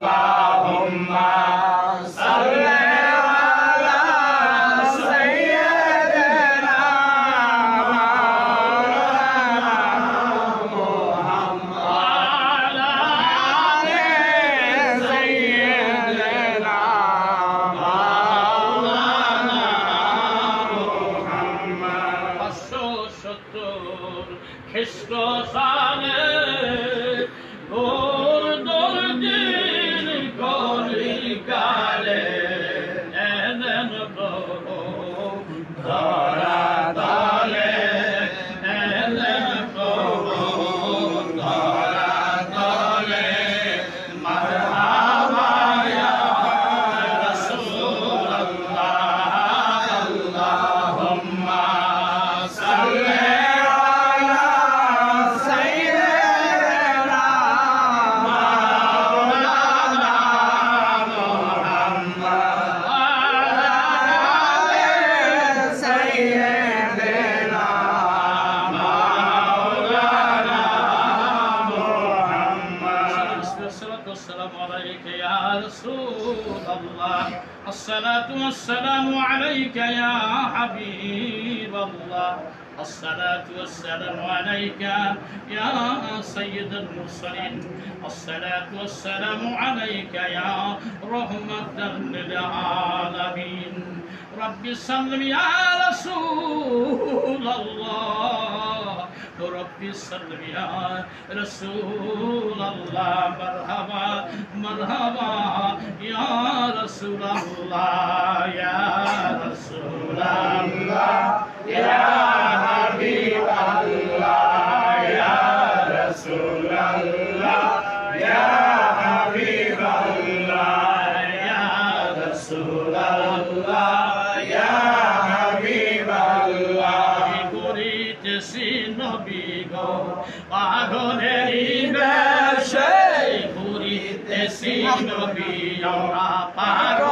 سر سی لو ہم سو سور حسو سال عليك يا رسول الله الصلاة والسلام عليك يا حبيب الله الصلاة والسلام عليك يا سيد المرسلين الصلاة والسلام عليك يا رحمة للعالمين رب سلم يا رسول الله ربي صل يا رسول الله مرحبا مرحبا يا رسول الله يا رسول الله يا পাগলেরই বেশে পুরীতে নবী আমরা পাগলেরই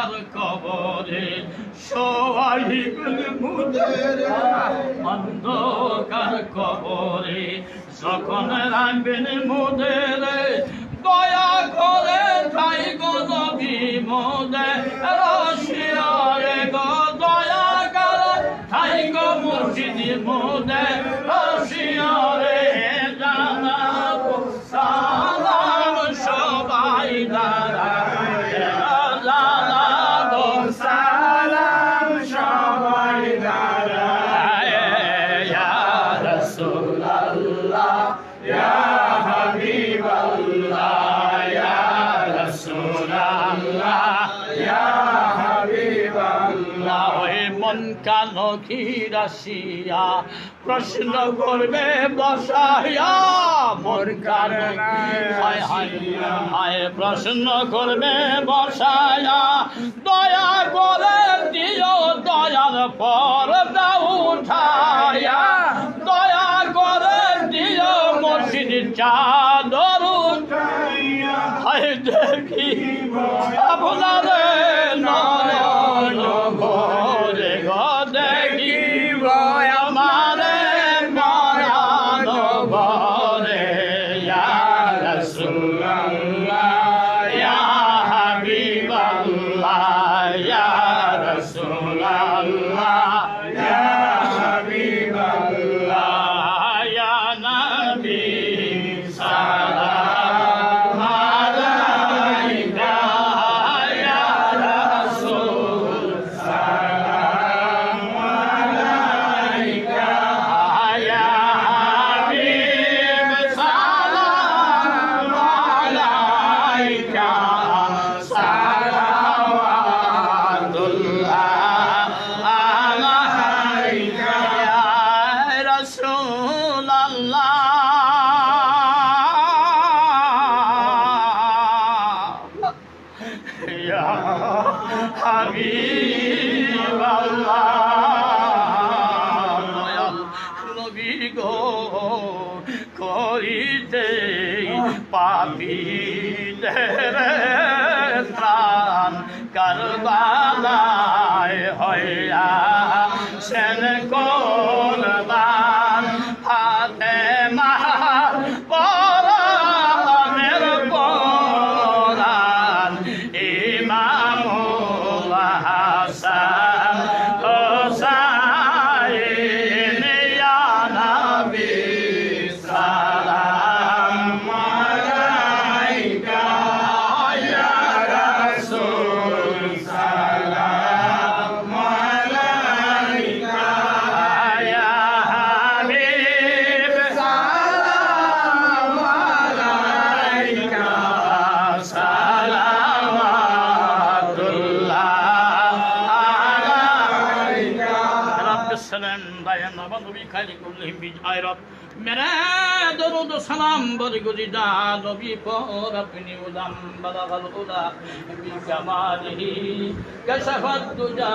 অন্ধকার কবরে মুদের অন্ধকার কবরে, যখন রাখবেন মুদের, দয়া করে যাই গো নবী মোদে রশিয়ারে গো দয়া করে যাই গো মুর্শিদ মোদে মন কালো খিরাসিয়া প্রশ্ন করবে, বসাইয়া মন হায়, প্রশ্ন করবে বসায়া দয়া করে দিও দয়ার পর উঠায়া দয়া করে দিও মসজিদ চাদর উঠাইয়া। দেখি আপনাদের নবী হাবিব আল্লাহ নবী গো করিতে পাপি রে কারবালা। رب السلام دایم نبض بی خیلی کلهم بیج آی رب میرے درود و سلام برگزی دا نبی پر اپنی ادم بلغ الغلا بکماله کشف الدجا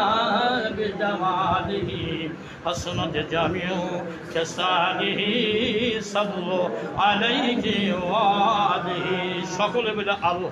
بجماله حسنت جامع کسانه صلو علیه و آله সকলে বলে আল্লাহ